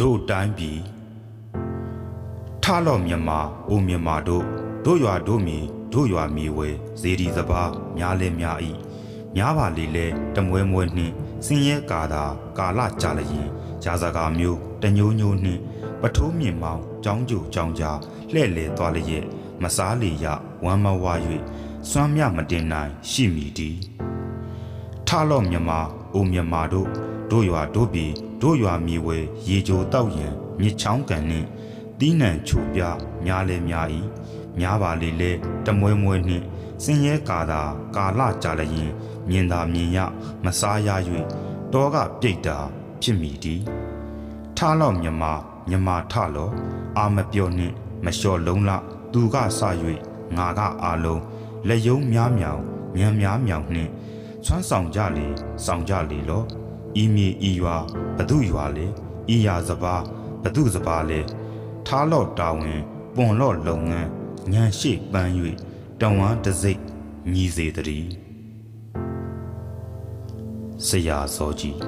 တို့တိုင်းပြည်ထလော့မြန်မာအိုမြန်မာတို့တို့ရွာတို့မီတို့ရွာမီဝဲဇေဒီစပါးများလဲများဤများပါလေလဲတမွဲမွဲနှင့်စင်ရဲကာတာကာလကြာလျင်ဂျာစကာမျိုးတညိုးညိုးနှင့်ပထိုးမြင့်မောင်ကြောင်းကြိုကြောင်းကြားလှဲ့လေသွားလျက်မစားလေရဝမ်းမဝါ၍စွမ်းမြမတင်နိုင်ရှိမိသည် ထလော့မြမအိုမြမတို့တို့ရွာတို့ပြည်တို့ရွာမြေဝဲရေကြိုတောက်ရန်မြစ်ချောင်းကန်နှင့်တီးနှံချိုပြများလဲများ၏များပါလေလေတမွဲမွဲနှင့်စင်ရဲကာသာကာလကြာလျင်မြင်သာမြင်ရမစားရ၍တောကပြိတ်တာဖြစ်မိသည်ထလော့မြမမြမထလော့အာမပြောနှင့်မလျှော်လုံးလသူကဆ၍ငါကအာလုံးလက်ယုံများမြောင်ညံများမြောင်နှင့် ဆွမ်းဆောင်ကြလေဆောင်ကြလေလောဤမြေဤရွာဘဒုရွာလေဤရာစပါဘဒုစပါလေထားလော့တာဝန်ပွန်လော့လုပ်ငန်းညံရှိပန်း၍တဝမ်းတစိတ်ညီစေတည်းဆရာစောကြီး